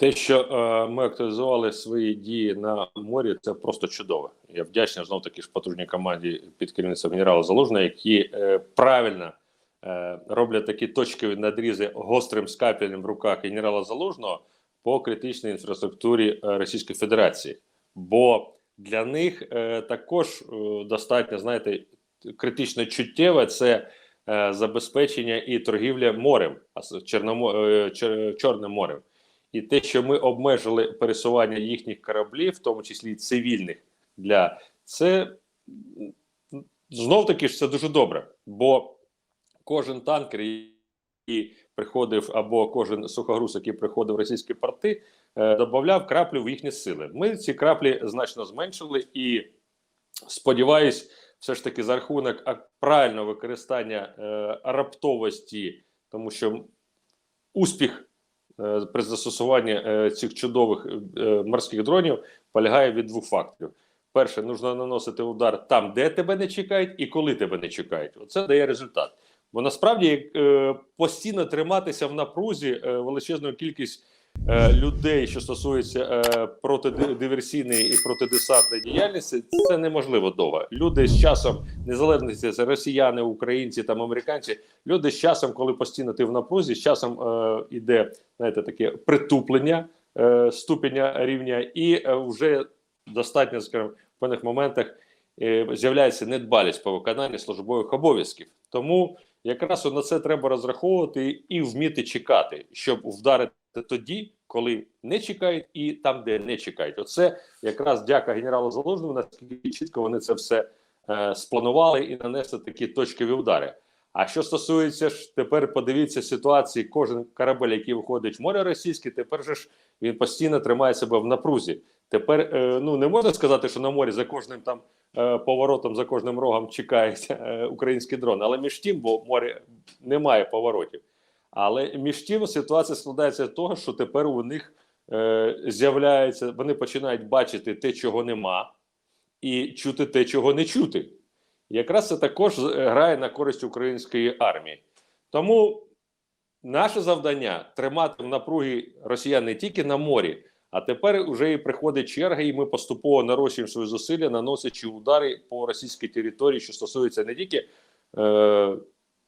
Те, що е, ми активізували свої дії на морі, це просто чудово. Я вдячний знов таки ж потужній команді під керівництвом генерала Залужного, які е, правильно е, роблять такі точкові надрізи гострим скальпелем в руках генерала Залужного по критичній інфраструктурі е, Російської Федерації. Бо для них е, також е, достатньо, знаєте, критично чуттєве це е, забезпечення і торгівля морем, а е, Чорним морем. І те, що ми обмежили пересування їхніх кораблів, в тому числі цивільних, для це знов таки ж це дуже добре. Бо кожен танкер, який приходив, або кожен сухогруз, який приходив в російські порти, е, додавав краплю в їхні сили. Ми ці краплі значно зменшили і сподіваюсь, все ж таки за рахунок правильного використання е, раптовості, тому що успіх при застосуванні е, цих чудових е, морських дронів полягає від двох факторів. Перше, нужно наносити удар там, де тебе не чекають, і коли тебе не чекають. Оце дає результат. Бо насправді е, постійно триматися в напрузі е, величезну кількість е, людей, що стосується е, протидиверсійної і протидесантної діяльності, це неможливо довго. Люди з часом, незалежно це росіяни, українці там американці, люди з часом, коли постійно ти в напрузі, з часом е, іде знаєте, таке притуплення е, ступеня рівня, і е, вже достатньо, скажімо, в певних моментах е, з'являється недбалість по виконанню службових обов'язків. Тому якраз на це треба розраховувати і вміти чекати, щоб вдарити тоді, коли не чекають, і там, де не чекають. Оце якраз дяка генералу Залужному, наскільки чітко вони це все е, спланували і нанесли такі точкові удари. А що стосується ж тепер, подивіться ситуації, кожен корабель, який виходить в море російське, тепер же ж він постійно тримає себе в напрузі. Тепер е, ну не можна сказати, що на морі за кожним там е, поворотом, за кожним рогом чекають е, українські дрони, але між тим, бо море немає поворотів. Але між тим ситуація складається з того, що тепер у них е, з'являється, вони починають бачити те, чого нема, і чути те, чого не чути. Якраз це також грає на користь української армії. Тому наше завдання тримати в напругі росіян не тільки на морі, а тепер вже і приходить черга, і ми поступово нарощуємо свої зусилля, наносячи удари по російській території, що стосується не тільки е,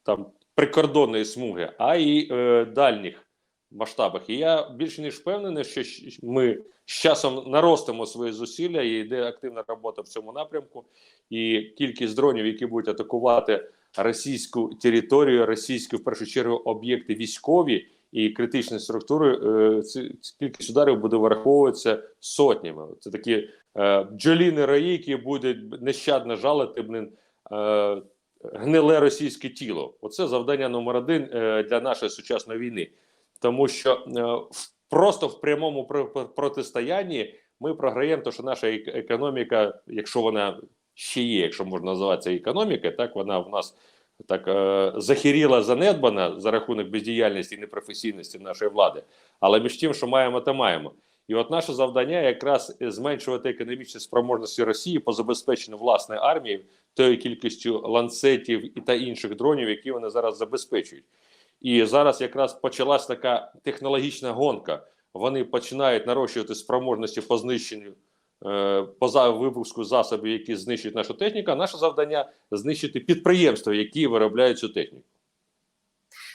там прикордонної смуги, а й е, дальніх масштабах. І я більше ніж впевнений, що ми з часом наростимо свої зусилля, і йде активна робота в цьому напрямку. І кількість дронів, які будуть атакувати російську територію, російські в першу чергу об'єкти військові і критичні структури, е, кількість ударів буде враховуватися сотнями. Це такі е, бджоліни раї, які будуть нещадно жалити блин, е, гниле російське тіло. Оце завдання номер один е, для нашої сучасної війни, тому що е, просто в прямому про- про- протистоянні ми програємо, тому що наша економіка, якщо вона ще є, якщо можна називати це економікою, так вона в нас так е, захиріла, занедбана за рахунок бездіяльності і непрофесійності нашої влади. Але між тим, що маємо, то маємо. І от наше завдання якраз зменшувати економічні спроможності Росії по забезпеченню власної армії тою кількістю ланцетів і та інших дронів, які вони зараз забезпечують. І зараз якраз почалась така технологічна гонка. Вони починають нарощувати спроможності по знищенню поза випуску засобів, які знищують нашу техніку. А наше завдання знищити підприємства, які виробляють цю техніку.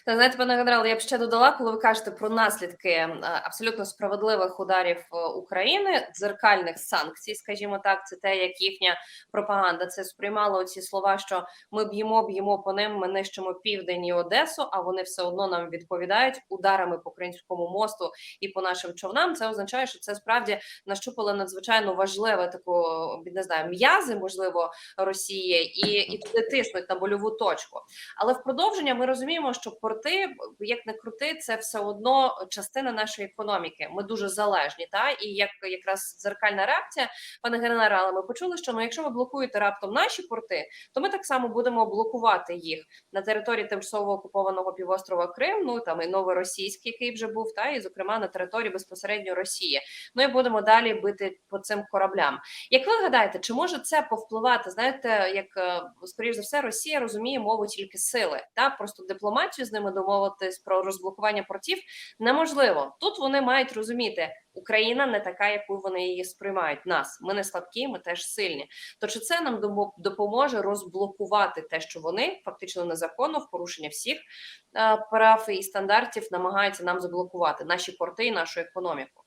Та знаєте, пане генерал, я б ще додала, коли ви кажете про наслідки е, абсолютно справедливих ударів е, України, дзеркальних санкцій, скажімо так, це те, як їхня пропаганда це сприймала оці слова, що ми б'ємо, б'ємо по ним, ми нищимо південь і Одесу, а вони все одно нам відповідають ударами по Кримському мосту і по нашим човнам. Це означає, що це справді нащупали надзвичайно важливе таку не знаю, м'язи, можливо, Росії, і, і туди тиснуть на больову точку. Але в продовження ми розуміємо, що порти, як не крути, це все одно частина нашої економіки. Ми дуже залежні. Та і як якраз дзеркальна реакція, пане генерале, ми почули, що ну, якщо ви блокуєте раптом наші порти, то ми так само будемо блокувати їх на території тимчасово окупованого півострова Крим. Ну там і новоросійський, який вже був, та і зокрема на території безпосередньо Росії. Ну і будемо далі бити по цим кораблям. Як ви гадаєте, чи може це повпливати? Знаєте, як е, скоріш за все, Росія розуміє мову тільки сили, та просто дипломатію з ними ними домовитись про розблокування портів неможливо. Тут вони мають розуміти, Україна не така, яку вони її сприймають. Нас ми не слабкі, ми теж сильні. То чи це нам допоможе розблокувати те, що вони фактично незаконно в порушення всіх е, прав і стандартів намагаються нам заблокувати наші порти і нашу економіку?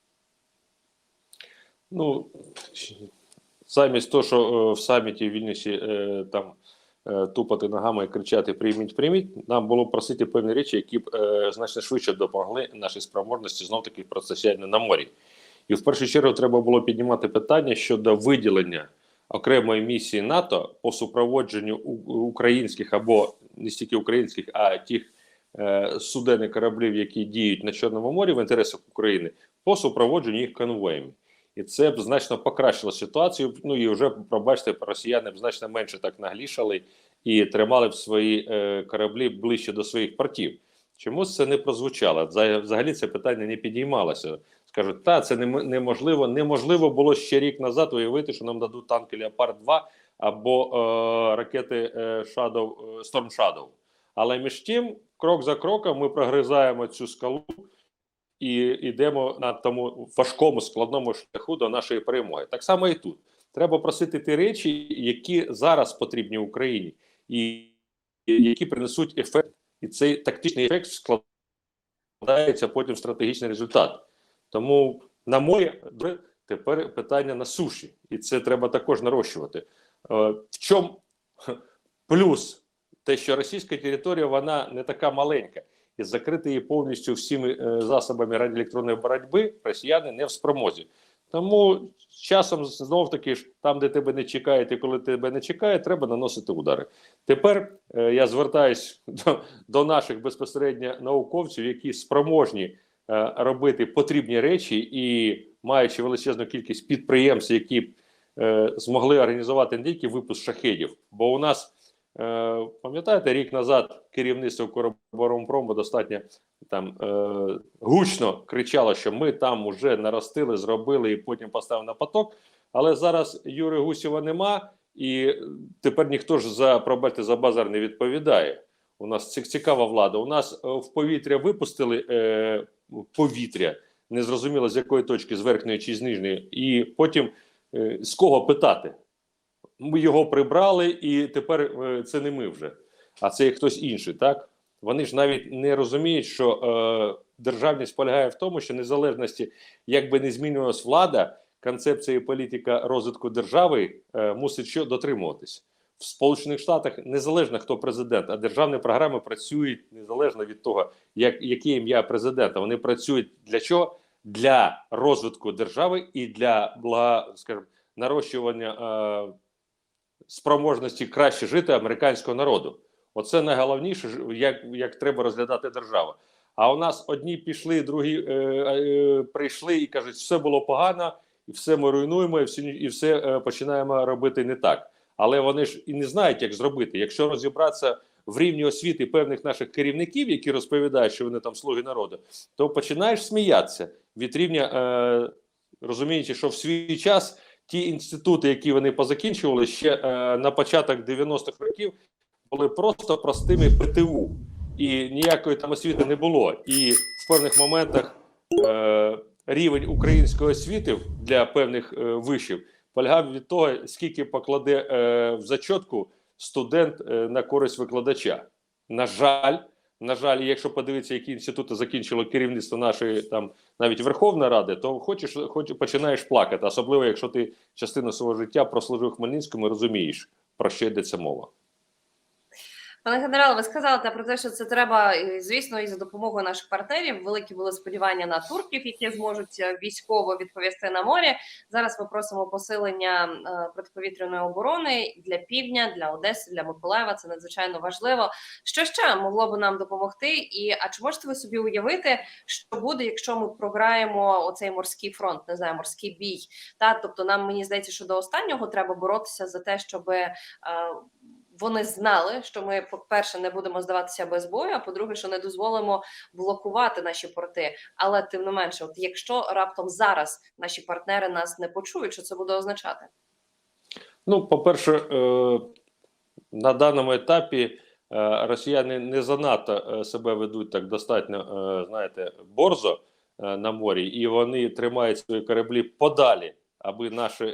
Ну, замість того, що е, в саміті в Вільнюсі е, там тупати ногами і кричати прийміть, прийміть, нам було просити певні речі, які б е, значно швидше допомогли нашій спроможності знов таки протистояння на морі. І в першу чергу треба було піднімати питання щодо виділення окремої місії НАТО по супроводженню українських або не стільки українських, а тих е, суден і кораблів, які діють на Чорному морі в інтересах України, по супроводженню їх конвоями. І це б значно покращило ситуацію. Ну і вже пробачте, росіяни б значно менше так наглішали і тримали б свої е, кораблі ближче до своїх портів. Чомусь це не прозвучало. Взагалі це питання не підіймалося. Скажуть, та це неможливо. Неможливо було ще рік назад уявити, що нам дадуть танки Леопард 2 або е, ракети е, Shadow, Storm Shadow. Але між тим, крок за кроком, ми прогризаємо цю скалу і йдемо на тому важкому складному шляху до нашої перемоги. Так само і тут треба просити ті речі, які зараз потрібні Україні, і які принесуть ефект, і цей тактичний ефект складається потім в стратегічний результат. Тому на добре, тепер питання на суші, і це треба також нарощувати. Е, В чому плюс те, що російська територія вона не така маленька і закрити її повністю всіми е, засобами радіоелектронної боротьби росіяни не в спромозі. Тому часом знов таки ж там, де тебе не чекають, і коли тебе не чекає, треба наносити удари. Тепер е, я звертаюсь до, до наших безпосередньо науковців, які спроможні е, робити потрібні речі і маючи величезну кількість підприємств, які е, змогли організувати не тільки випуск шахедів, бо у нас Пам'ятаєте, рік назад керівництво Короборомпрому достатньо там е, гучно кричало, що ми там уже наростили, зробили і потім поставили на поток. Але зараз Юри Гусєва нема, і тепер ніхто ж за пробачте, за базар не відповідає. У нас цікава влада. У нас е, в повітря випустили е, повітря, незрозуміло з якої точки, з верхньої чи з нижньої, і потім е, з кого питати. Ми його прибрали, і тепер е, це не ми вже, а це хтось інший. Так вони ж навіть не розуміють, що е, державність полягає в тому, що незалежності, як би не змінювалась влада, концепція і політика розвитку держави е, мусить що дотримуватись в Сполучених Штатах. Незалежно хто президент, а державні програми працюють незалежно від того, як яке ім'я президента. Вони працюють для чого? Для розвитку держави і для скажімо, нарощування. Е, спроможності краще жити американського народу. Оце найголовніше, як, як треба розглядати державу. А у нас одні пішли, другі е, е, прийшли і кажуть, все було погано, і все ми руйнуємо, і все, і все е, починаємо робити не так. Але вони ж і не знають, як зробити. Якщо розібратися в рівні освіти певних наших керівників, які розповідають, що вони там слуги народу, то починаєш сміятися від рівня, е, розуміючи, що в свій час ті інститути, які вони позакінчували ще е, на початок 90-х років, були просто простими ПТУ, і ніякої там освіти не було. І в певних моментах е, рівень української освіти для певних е, вишів полягав від того, скільки покладе е, в зачотку студент е, на користь викладача. На жаль, на жаль, якщо подивитися, які інститути закінчило керівництво нашої там навіть Верховної Ради, то хочеш, хоч починаєш плакати, особливо якщо ти частину свого життя прослужив Хмельницькому і розумієш, про що йдеться мова. Пане генерале, ви сказали про те, що це треба, звісно, і за допомогою наших партнерів. Великі були сподівання на турків, які зможуть е, військово відповісти на морі. Зараз ми просимо посилення е, протиповітряної оборони для півдня, для Одеси, для Миколаєва. Це надзвичайно важливо. Що ще могло би нам допомогти? І а чи можете ви собі уявити, що буде, якщо ми програємо оцей морський фронт, не знаю, морський бій? Та тобто, нам мені здається, що до останнього треба боротися за те, щоб. Вони знали, що ми, по-перше, не будемо здаватися без бою, а по-друге, що не дозволимо блокувати наші порти. Але тим не менше, от якщо раптом зараз наші партнери нас не почують, що це буде означати? Ну, по-перше, е, на даному етапі е, росіяни не занадто е, себе ведуть так достатньо, знаєте, борзо на морі, і вони тримають свої кораблі подалі, аби наші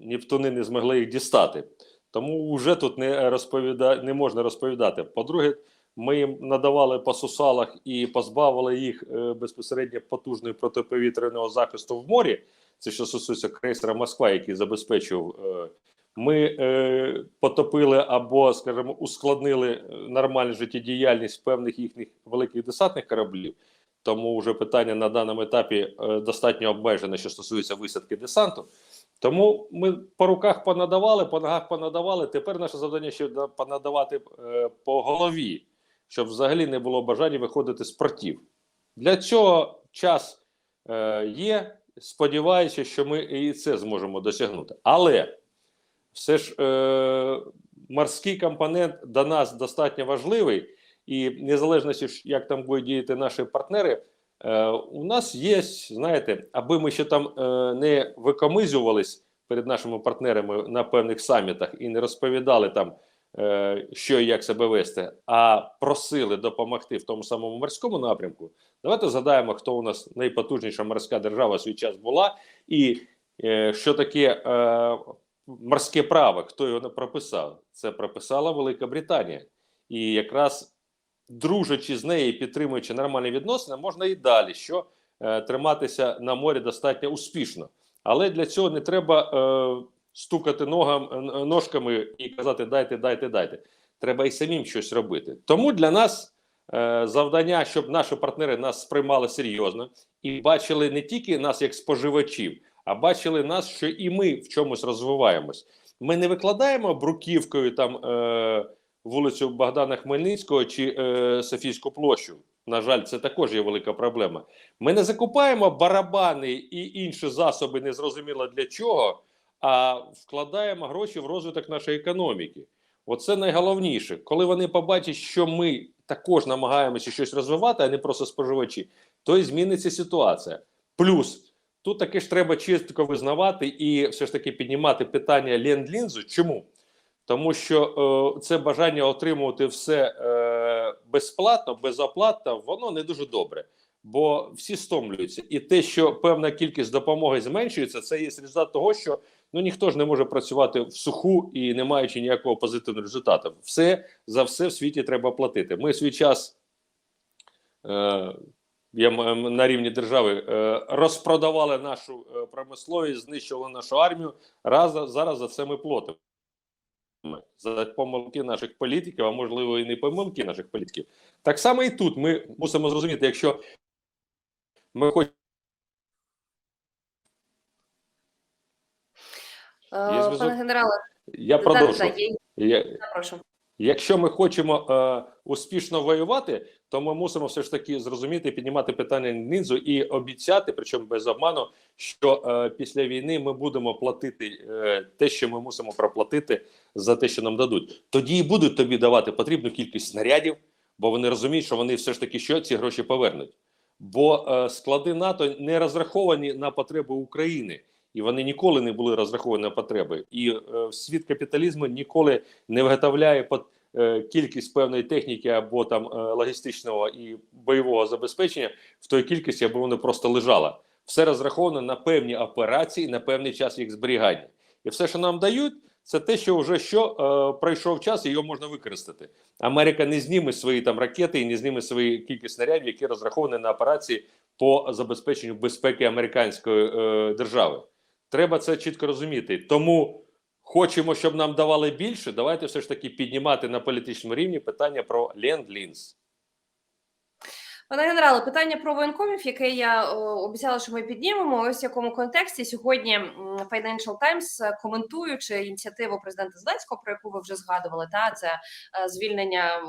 Нептуни не змогли їх дістати. Тому вже тут не розповіда... не можна розповідати. По-друге, ми їм надавали по сусалах і позбавили їх е, безпосередньо потужної протиповітряного захисту в морі. Це що стосується крейсера Москва, який забезпечував. Е, ми е, потопили або, скажімо, ускладнили е, нормальну життєдіяльність певних їхніх великих десантних кораблів. Тому вже питання на даному етапі достатньо обмежене, що стосується висадки десанту. Тому ми по руках понадавали, по ногах понадавали. Тепер наше завдання ще понадавати е, по голові, щоб взагалі не було бажання виходити з портів. Для цього час е, є. Сподіваюся, що ми і це зможемо досягнути. Але все ж е, морський компонент до нас достатньо важливий, і незалежно, як там будуть діяти наші партнери, е, у нас є, знаєте, аби ми ще там е, не викомизувались перед нашими партнерами на певних самітах і не розповідали там, е, що і як себе вести, а просили допомогти в тому самому морському напрямку. Давайте згадаємо, хто у нас найпотужніша морська держава свій час була, і що таке морське право, хто його прописав. Це прописала Велика Британія. І якраз дружачи з нею підтримуючи нормальні відносини, можна і далі що е, триматися на морі достатньо успішно. Але для цього не треба е, стукати ногам, е, ножками і казати дайте, дайте, дайте. Треба і самим щось робити. Тому для нас е, завдання, щоб наші партнери нас сприймали серйозно і бачили не тільки нас як споживачів, а бачили нас, що і ми в чомусь розвиваємось. Ми не викладаємо бруківкою там е, вулицю Богдана Хмельницького чи е, Софійську площу. На жаль, це також є велика проблема. Ми не закупаємо барабани і інші засоби, незрозуміло для чого, а вкладаємо гроші в розвиток нашої економіки. Оце найголовніше. Коли вони побачать, що ми також намагаємося щось розвивати, а не просто споживачі, то і зміниться ситуація. Плюс тут таки ж треба чітко визнавати і все ж таки піднімати питання ленд-лінзу. Чому? Тому що е, це бажання отримувати все е, безплатно, безоплатно, воно не дуже добре, бо всі стомлюються. І те, що певна кількість допомоги зменшується, це є результат того, що ну ніхто ж не може працювати в суху і не маючи ніякого позитивного результату. Все за все в світі треба платити. Ми свій час. Е, я на рівні держави розпродавали нашу промисловість, знищували нашу армію. Раз зараз за це ми платимо. За помилки наших політиків, а можливо і не помилки наших політиків. Так само і тут ми мусимо зрозуміти, якщо ми хочемо. Пане генерале, Я да, продовжу. да, є, Я, да, прошу. Якщо ми хочемо е, успішно воювати, то ми мусимо все ж таки зрозуміти, піднімати питання низу і обіцяти, причому без обману, що е, після війни ми будемо платити е, те, що ми мусимо проплатити за те, що нам дадуть. Тоді і будуть тобі давати потрібну кількість снарядів, бо вони розуміють, що вони все ж таки що ці гроші повернуть. Бо е, склади НАТО не розраховані на потреби України. І вони ніколи не були розраховані на потреби. І е, світ капіталізму ніколи не виготовляє по е, кількість певної техніки або там е, логістичного і бойового забезпечення в той кількості, аби воно просто лежало. Все розраховано на певні операції, на певний час їх зберігання. І все, що нам дають, це те, що вже що е, пройшов час, і його можна використати. Америка не зніме свої там ракети і не зніме свої кількість снарядів, які розраховані на операції по забезпеченню безпеки американської е, держави. Треба це чітко розуміти. Тому хочемо, щоб нам давали більше. Давайте все ж таки піднімати на політичному рівні питання про ленд-лінз. Пане генерале, питання про воєнкомів, яке я о, обіцяла, що ми піднімемо. Ось в якому контексті сьогодні Financial Times, е, коментуючи ініціативу президента Зеленського, про яку ви вже згадували, та це е, звільнення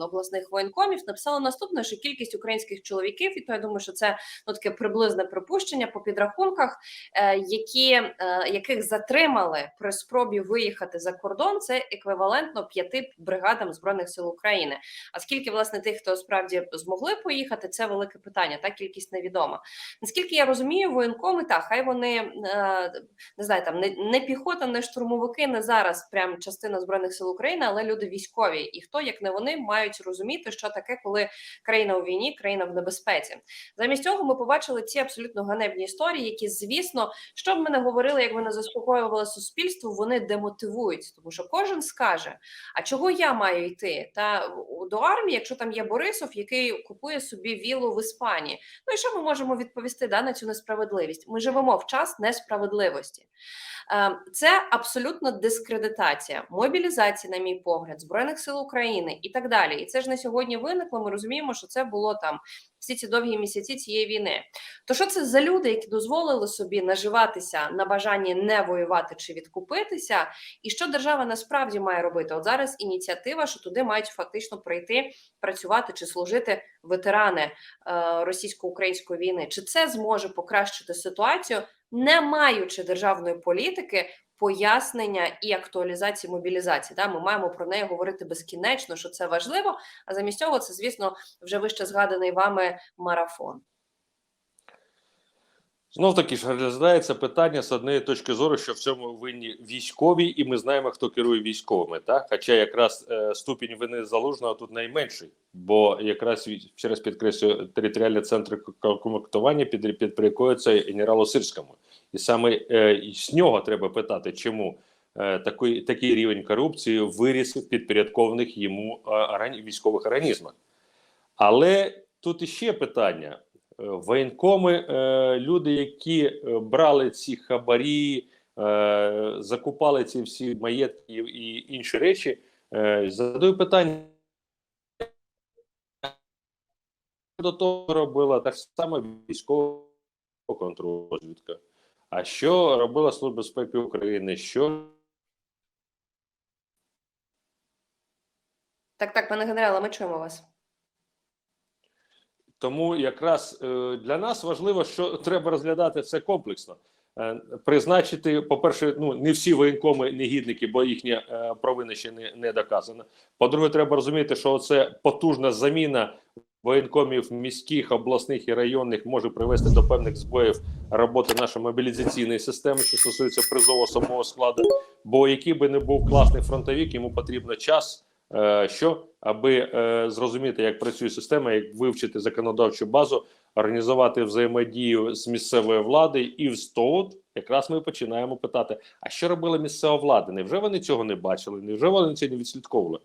обласних воєнкомів, написало наступне, що кількість українських чоловіків, і то я думаю, що це ну таке приблизне припущення по підрахунках, е, які е, яких затримали при спробі виїхати за кордон, це еквівалентно п'яти бригадам збройних сил України. А скільки власне тих, хто справді змогли поїхати, це велике питання. Та кількість невідома. Наскільки я розумію, воєнкоми та хай вони е, не знаю, там не, не піхота, не штурмовики, не зараз прям частина збройних сил України, але люди військові. І хто як не вони мають розуміти, що таке, коли країна у війні, країна в небезпеці. Замість цього ми побачили ці абсолютно ганебні історії, які, звісно, що б ми не говорили, як не заспокоювали суспільство, вони демотивують, тому що кожен скаже: а чого я маю йти та до армії, якщо там є Борисов, який купує собі віллу в Іспанії? Ну і що ми можемо відповісти да, на цю несправедливість? Ми живемо в час несправедливості. Е, Це абсолютно дискредитація, мобілізація, на мій погляд, збройних сил України і так далі. І це ж не сьогодні виникло. Ми розуміємо, що це було там всі ці довгі місяці цієї війни. То що це за люди, які дозволили собі наживатися на бажанні не воювати чи відкупитися? І що держава насправді має робити? От зараз ініціатива, що туди мають фактично прийти працювати чи служити ветерани е, російсько-української війни. Чи це зможе покращити ситуацію, не маючи державної політики? Пояснення і актуалізації мобілізації, да, ми маємо про неї говорити безкінечно, що це важливо. А замість цього, це звісно вже вище згаданий вами марафон. Знов таки ж розглядається питання з однієї точки зору, що в цьому винні військові, і ми знаємо, хто керує військовими. Так? Хоча якраз е, ступінь вини залужного тут найменший, бо якраз через підкреслюю територіальні центри комплектування під, підпорядкуються генералу Сирському. І саме е, з нього треба питати, чому е, такий, такий рівень корупції виріс в підпорядкованих йому е, військових організмах. Але тут іще питання. Воєнкоми, люди, які брали ці хабарі, закупали ці всі маєтки і інші речі, задаю питання. До того робила так само військова контррозвідка. А що робила Служба безпеки України? Що Так, так, пане генерале, ми чуємо вас. Тому якраз е, для нас важливо, що треба розглядати це комплексно. Е, призначити, по-перше, ну не всі воєнкоми негідники, бо їхня е, провина ще не, не доказана. По-друге, треба розуміти, що це потужна заміна воєнкомів міських, обласних і районних може привести до певних збоїв роботи нашої мобілізаційної системи, що стосується призову самого складу. Бо який би не був класний фронтовик, йому потрібно час. Е, що аби е, зрозуміти, як працює система, як вивчити законодавчу базу, організувати взаємодію з місцевою владою, і в тут якраз ми починаємо питати: а що робила місцева влада? Невже вони цього не бачили? Невже вони це не відслідковували?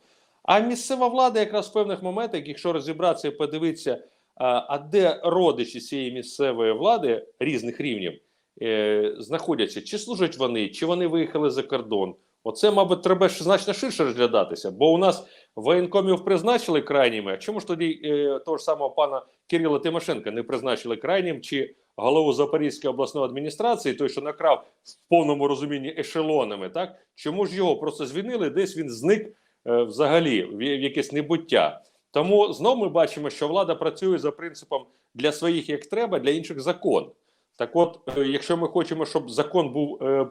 А місцева влада, якраз в певних моментах, якщо розібратися і подивитися, а, де родичі цієї місцевої влади різних рівнів е, знаходяться, чи служать вони, чи вони виїхали за кордон. Оце, мабуть, треба значно ширше розглядатися, бо у нас воєнкомів призначили крайніми. Чому ж тоді е, того ж самого пана Кирила Тимошенка не призначили крайнім чи голову Запорізької обласної адміністрації, той, що накрав в повному розумінні ешелонами, так чому ж його просто звільнили? Десь він зник е, взагалі в, якесь небуття. Тому знов ми бачимо, що влада працює за принципом для своїх як треба, для інших закон. Так, от, е, якщо ми хочемо, щоб закон був е,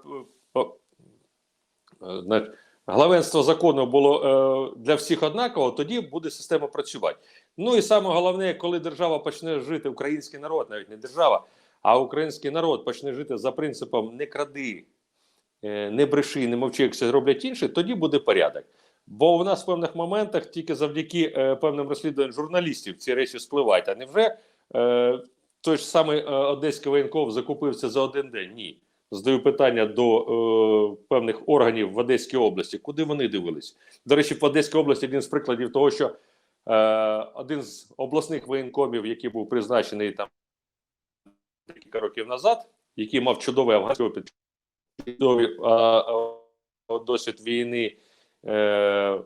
п- Е, главенство закону було е, для всіх однаково, тоді буде система працювати. Ну і саме головне, коли держава почне жити, український народ, навіть не держава, а український народ почне жити за принципом не кради, е, не бреши, не мовчи, як це роблять інші, тоді буде порядок. Бо в нас в певних моментах тільки завдяки е, певним розслідуванням журналістів ці речі спливають. А невже е, той ж самий одеський воєнков закупив це за один день? Ні задаю питання до е, певних органів в Одеській області, куди вони дивились. До речі, в Одеській області один з прикладів того, що один з обласних воєнкомів, який був призначений там декілька років назад, який мав чудовий афганський опит, чудовий е, е, досвід війни. Е,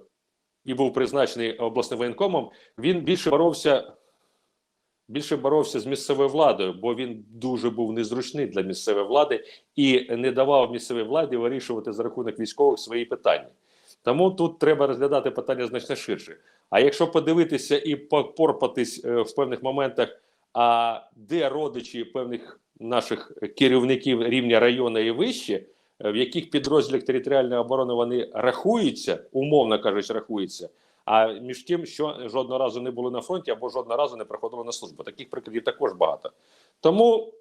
і був призначений обласним воєнкомом, він більше боровся більше боровся з місцевою владою, бо він дуже був незручний для місцевої влади і не давав місцевій владі вирішувати за рахунок військових свої питання. Тому тут треба розглядати питання значно ширше. А якщо подивитися і попорпатись е, в певних моментах, а де родичі певних наших керівників рівня району і вище, е, в яких підрозділах територіальної оборони вони рахуються, умовно кажучи, рахуються. А між тим, що жодного разу не були на фронті або жодного разу не проходили на службу. Таких прикладів також багато. Тому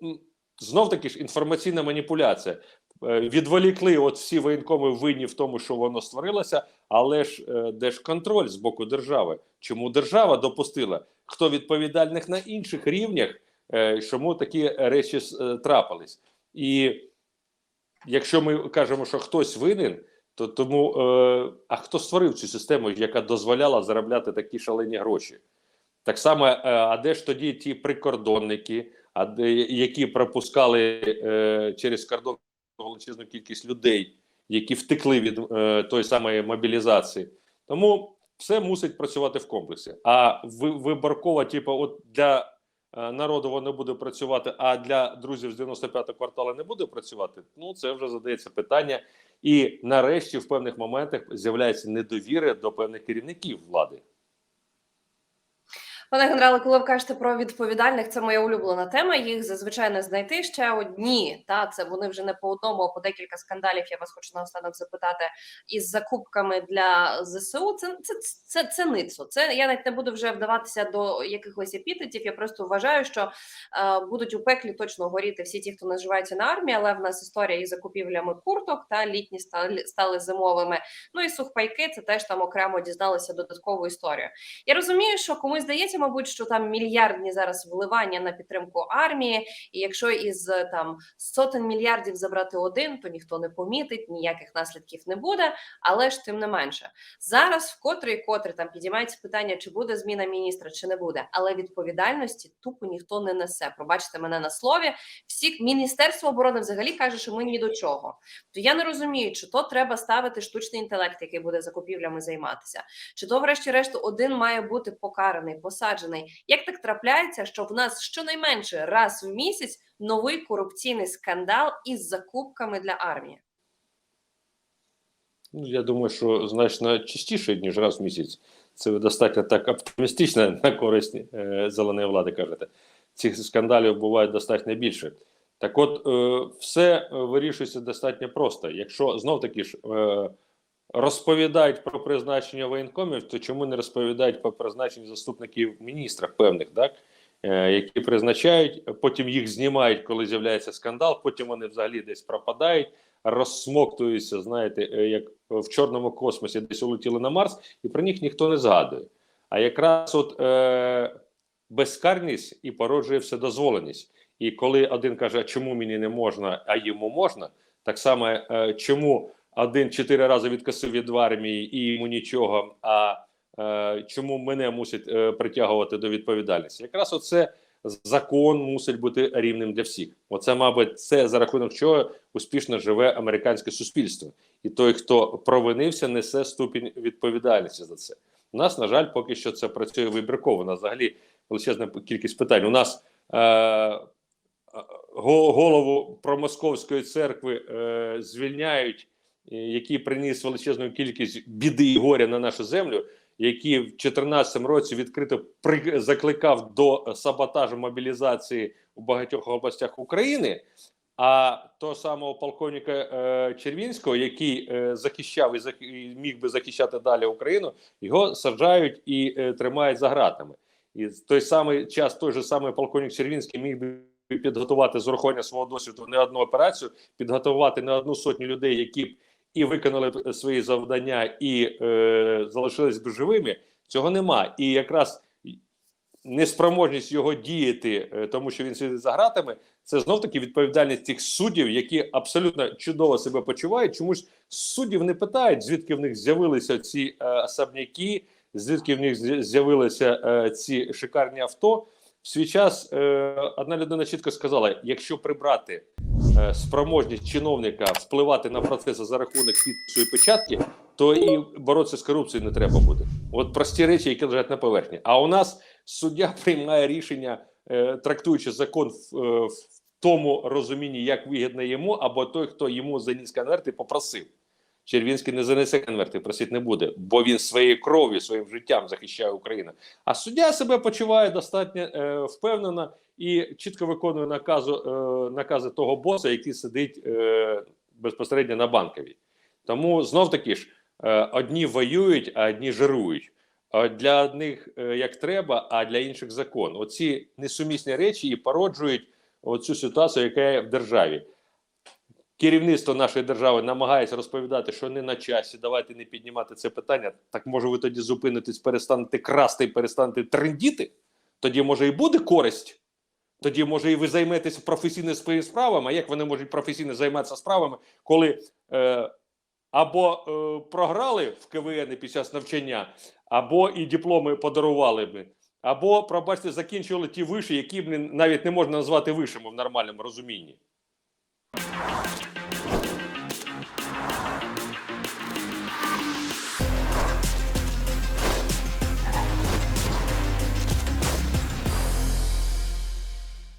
знов таки ж інформаційна маніпуляція. е, відволікли от всі воєнкоми винні в тому, що воно створилося, але ж е, де ж контроль з боку держави? Чому держава допустила? Хто відповідальних на інших рівнях, е, чому такі речі трапились? І якщо ми кажемо, що хтось винен, то тому а хто створив цю систему, яка дозволяла заробляти такі шалені гроші? Так само, а де ж тоді ті прикордонники, які пропускали е, через кордон величезну кількість людей, які втекли від е, тої самої мобілізації? Тому все мусить працювати в комплексі. А ви, виборково, типу, от для е, народу воно буде працювати, а для друзів з 95-го кварталу не буде працювати. Ну це вже задається питання. І нарешті в певних моментах з'являється недовіра до певних керівників влади. Пане генерале, коли ви кажете про відповідальних, це моя улюблена тема. Їх зазвичай не знайти ще одні. Та це вони вже не по одному, а по декілька скандалів. Я вас хочу наостанок запитати із закупками для ЗСУ. Це це, це, це ницо. Це я навіть не буду вже вдаватися до якихось епітетів. Я просто вважаю, що е, будуть у пеклі точно горіти всі ті, хто наживається на армії. Але в нас історія із закупівлями курток та літні стали, стали зимовими. Ну і сухпайки. Це теж там окремо дізналися додаткову історію. Я розумію, що комусь здається, мабуть, що там мільярдні зараз вливання на підтримку армії, і якщо із там сотень мільярдів забрати один, то ніхто не помітить, ніяких наслідків не буде. Але ж тим не менше, зараз вкотре і котре там підіймається питання, чи буде зміна міністра, чи не буде. Але відповідальності тупо ніхто не несе. Пробачте мене на слові. Всі міністерство оборони взагалі каже, що ми ні до чого. То я не розумію, чи то треба ставити штучний інтелект, який буде закупівлями займатися, чи то, врешті-решт, один має бути покараний, посаджений. Як так трапляється, що в нас щонайменше раз в місяць новий корупційний скандал із закупками для армії? Ну, я думаю, що значно частіше, ніж раз в місяць. Це достатньо так оптимістично на користь е, зеленої влади кажете. Цих скандалів буває достатньо більше. Так от, е, все вирішується достатньо просто. Якщо знов таки ж е, розповідають про призначення воєнкомів, то чому не розповідають про призначення заступників міністра певних, так? Е, які призначають, потім їх знімають, коли з'являється скандал, потім вони взагалі десь пропадають, розсмоктуються, знаєте, е, як в чорному космосі, десь улетіли на Марс, і про них ніхто не згадує. А якраз от е, безкарність і породжує вседозволеність. І коли один каже, чому мені не можна, а йому можна, так само е, чому один чотири рази відкосив від армії і йому нічого, а е, чому мене мусять е, притягувати до відповідальності? Якраз оце закон мусить бути рівним для всіх. Оце, мабуть, це за рахунок чого успішно живе американське суспільство, і той, хто провинився, несе ступінь відповідальності за це. У нас, на жаль, поки що це працює вибірково. Взагалі величезна кількість питань. У нас е, голову промосковської церкви е, звільняють, е, який приніс величезну кількість біди і горя на нашу землю, який в 2014 році відкрито при, закликав до саботажу мобілізації у багатьох областях України. А того самого полковника е, Червінського, який е, захищав і, зах, і міг би захищати далі Україну, його саджають і е, тримають за ґратами. І в той самий час той же самий полковник Червінський міг би підготувати з урахування свого досвіду не одну операцію, підготувати не одну сотню людей, які б і виконали свої завдання, і е, залишились б живими. Цього нема. І якраз неспроможність його діяти, е, тому що він сидить за ґратами, це знов таки відповідальність тих суддів, які абсолютно чудово себе почувають. Чомусь суддів не питають, звідки в них з'явилися ці е, особняки, звідки в них з'явилися е, ці шикарні авто. В свій час е, одна людина чітко сказала: якщо прибрати е, спроможність чиновника впливати на процеси за рахунок підпису і печатки, то і боротися з корупцією не треба буде. От прості речі, які лежать на поверхні. А у нас суддя приймає рішення, е, трактуючи закон в, е, в тому розумінні, як вигідно йому, або той, хто йому заніс конверт і попросив. Червінський не занесе конверти, просить не буде, бо він своєю кров'ю, своїм життям захищає Україну. А суддя себе почуває достатньо е, впевнено і чітко виконує наказу, е, накази того боса, який сидить е, безпосередньо на банковій. Тому знов таки ж е, одні воюють, а одні жирують. Для одних е, як треба, а для інших закон. Оці несумісні речі і породжують оцю ситуацію, яка є в державі. Керівництво нашої держави намагається розповідати, що не на часі, давайте не піднімати це питання. Так може ви тоді зупинитесь, перестанете красти і перестанете трендіти? Тоді може і буде користь. Тоді може і ви займетеся професійно своїми справами. А як вони можуть професійно займатися справами, коли е, або е, програли в КВН під час навчання, або і дипломи подарували б, або, пробачте, закінчували ті виші, які б навіть не можна назвати вишами в нормальному розумінні.